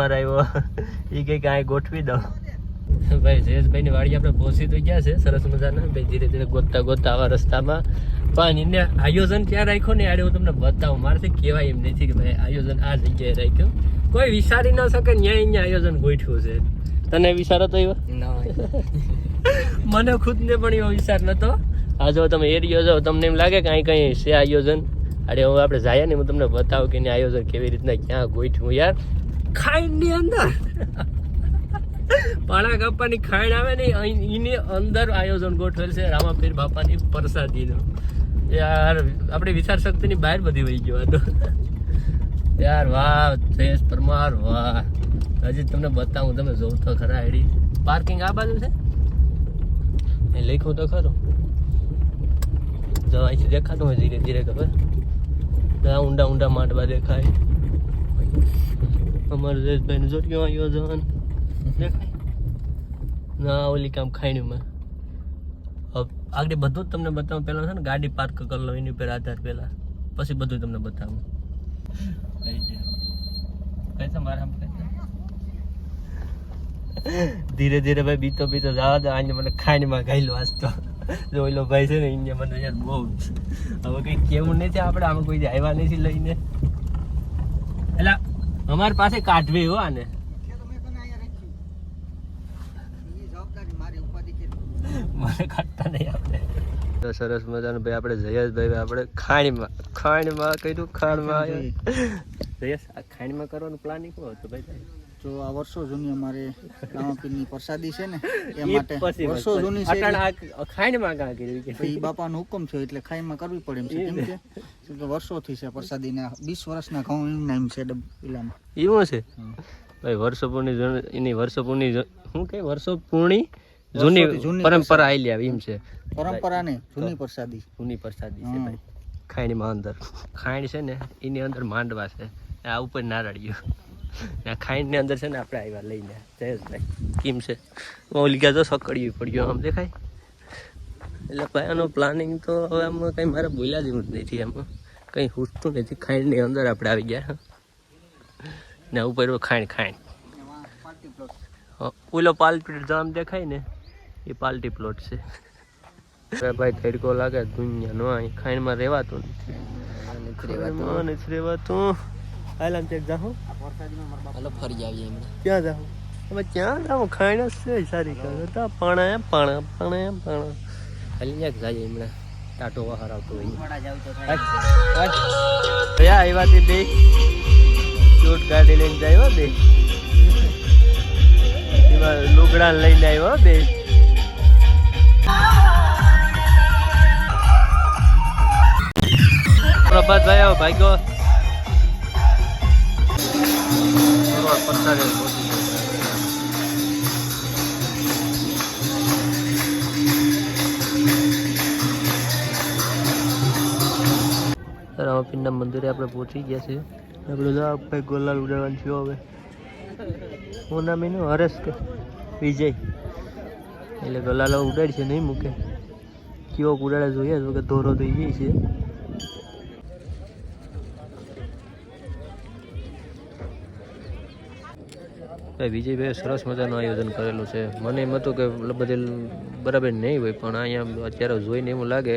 મારા આવ્યો. એ કંઈક કાંઈ ગોઠવી દો ભાઈ જયેશભાઈની વાડી આપણે પહોંચી તો ગયા છે સરસ મજાના. ભાઈ ધીરે ધીરે ગોતતા ગોતતા આવા રસ્તામાં. પણ એને આયોજન ક્યાં રાખ્યો ને આડે હું તમને બતાવું. મારાથી કહેવાય એમ નથી કે ભાઈ આયોજન આ જગ્યાએ રાખ્યું. કોઈ વિચારી ન શકે ન્યાય અહીંયા આયોજન ગોઠવ્યું છે. તને વિચારો તો એવો? મને ખુદને પણ એવો વિચાર નતો. આ જો તમે એરિયો જાઓ તમને એમ લાગે કે અહીં કંઈ છે આયોજન? અરે હવે આપણે જાય ને હું તમને બતાવું કે આયોજન કેવી રીતના ક્યાં ગોઠવું યાર. ખાઈની અંદર પાણા કાપવાની ખાઈડ આવે ને એની અંદર આયોજન ગોઠવેલ છે રામાપીર બાપાની પ્રસાદીનું. યાર, આપણી વિચાર શક્તિની બહાર બધી વહી ગયો હતો યાર, વાહ, જયેશ પરમાર, વાહ. હજી તમને બતાવું, તમે જોઉં તો ખરા એડી પાર્કિંગ આ બાજુ છે? એ લખ્યું તો ખરું. જો, અહીંથી દેખાતું હોય ધીરે ધીરે ખબર. ઊંડા ઊંડા માંડવા દેખાય. અમારે જયેશભાઈ નું જોટ્યું આયોજન દેખાય. ના, ઓલી કામ ખાઈણીમાં મેં. આગળ બધું જ તમને બતાવું. પહેલાં છે ને, ગાડી પાર્ક કરી લો એની ઉપર આધાર પહેલાં પછી બધું તમને બતાવું. ધીરે ધીરે ભાઈ બીતો બીતો જવા દો. આજે મને ખાઈણીમાં ગાયલો આજ તો. ઓલો ભાઈ છે ને, એને મને યાર બહુ હવે કંઈ કેવું નથી આપણે. આમાં કોઈ આવ્યા નથી લઈને. એટલે અમારી પાસે કાઢવી હો આને. મને કાઢતા નહીં આપણે. તો સરસ મજાનું ભાઈ આપણે જયેશભાઈ આપણે ખાણીમાં ખાણીમાં કીધું ખાણમાં જયેશ આ ખાણીમાં કરવાનું પ્લાનિંગ શું હતું ભાઈ? જો આ વર્ષો જૂની અમારે રામાપીરની પ્રસાદી છે ને એ માટે વર્ષો જૂની છે આ કાં કર્યું કે? ઈ બાપાનો હુકમ થયો એટલે ખાઈમાં કરવી પડે એમ છે. કેમ કે વર્ષોથી છે પ્રસાદીના વીસ વર્ષના ઘઉં એમના એમ છે ડબ પેલામાં એવું છે? ભાઈ વર્ષો પૂર્ણી એની વર્ષો પૂર્ણી શું કે? વર્ષો પૂર્ણી જૂની પરંપરા આવેલી આવી એમ છે. પરંપરા ને જૂની પ્રસાદી. જૂની પ્રસાદી છે. ભાઈ. ખાઈણીમાં અંદર. ખાઈણ છે ને એની અંદર માંડવા છે. આ ઉપર નારળિયું આ ખાઈણની અંદર છે ને આપણે આવ્યા લઈને. જયેશભાઈ કેમ છે? ઓલી ગયા તો સકડ્યું પડ્યો આમ દેખાય? એટલે ભાઈ આનો પ્લાનિંગ તો હવે આમ કંઈ મારે બોલ્યા જેવું જ નથી એમાં કંઈ હૂટતું નથી ખાઈણની અંદર આપણે આવી ગયા ને ઉપર ખાંડ ખાંડ ઓલો ઓલો પાલપીટ જામ દેખાય ને એ પાલટી પ્લોટ છે. ભાઈ તડકો લાગે દુનિયા નો અહીં ખાઈણમાં રહેવાતું નથી. ખાઈણમાં નથી રહેવાતું. હાલ આમ ચેક જાઉં હાલો ફરી આવીએ એમને ક્યાં જાઉં હવે ક્યાં જાઉં ખાઈને છે સારી કરતા પાણા પાણા પાણા પાણા. હાલી ક્યાંક જાય હમણાં. ટાટો વહાર આવતો હોય. કયા આવ્યા તે બે ચોટ કાઢી લઈને જાય હો બે. એમાં લુગડા લઈને આવ્યો હો બે. પ્રભાતભાઈ આવો ભાઈ રોડ પથ્થરે પહોંચી. રામાપીરના મંદિરે આપણે પહોંચી ગયા છીએ. આપણે બધા ભાઈ ગોલાલ ઉડાડવાનું થયો હવે. હું નામ એનું? હરેશ કે. વિજય. એટલે ગોલાલ ઉડાડશે નહીં મૂકે. કેવો ઉડાડે જોઈએ? તો કે ધોરો થઈ જાય છે. વિજયભાઈ સરસ મજાનું આયોજન કરેલું છે. મને એમ હતું કે બધે બરાબર નહીં હોય પણ અહીંયા અત્યારે જોઈને એવું લાગે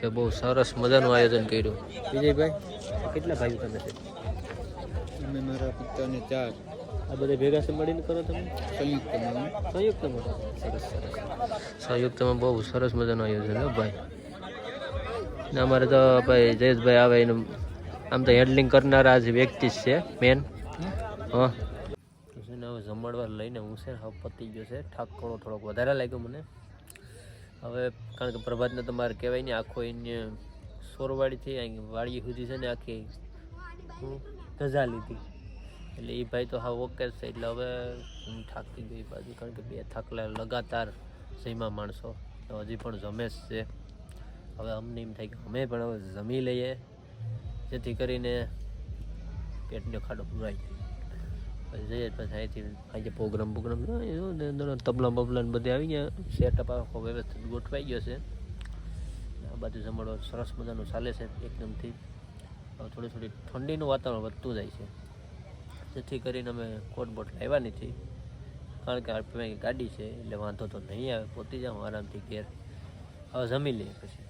કે બહુ સરસ મજાનું આયોજન કર્યું. વિજયભાઈ કેટલા ભાઈઓ તમે છે? અમે મારા પિતાને ચાર. આ બધા ભેગા છે મળીને કરો તમે? સંયુક્તમાં. સંયુક્તમાં સરસ સરસ. સંયુક્તમાં બહુ સરસ મજાનું આયોજન હો ભાઈ. ને અમારે તો ભાઈ જયેશભાઈ આવે એનું આમ તો હેન્ડલિંગ કરનારા જ વ્યક્તિ જ છે મેન હા. જમણવાર લઈને હું છે હવે પતી ગયો છે. ઠાકોણો થોડોક વધારે લાગ્યો મને. હવે કારણ કે પ્રભાતને તમારે કહેવાય ને આખો એને સોરવાડીથી અહીં વાડી સુધી છે ને આખી હું ધજા લીધી. એટલે એ ભાઈ તો હા ઓકે છે. એટલે હવે હું થાકી ગઈ બાજુ. કારણ કે બે થાકલા લગાતાર સીમા માણસો. તો હજી પણ જમે જ છે. હવે અમને એમ થાય કે અમે પણ હવે જમી લઈએ. જેથી કરીને પેટનો ખાડો પુરાઈ જાય. પછી જઈએ પછી અહીંથી આજે પ્રોગ્રામ પ્રોગ્રામ તબલા બબલા ને બધે આવી ગયા. સેટઅપ આખો વ્યવસ્થિત ગોઠવાઈ ગયો છે. આ બાજુ જમણો સરસ મજાનું ચાલે છે એકદમથી. હવે થોડી થોડી ઠંડીનું વાતાવરણ વધતું જાય છે. જેથી કરીને અમે કોટ બોટ લાવ્યા નથી. કારણ કે આપણે ગાડી છે, એટલે વાંધો તો નહીં આવે. પહોંચી જાઉં આરામથી ઘેર. હવે જમી લઈએ પછી.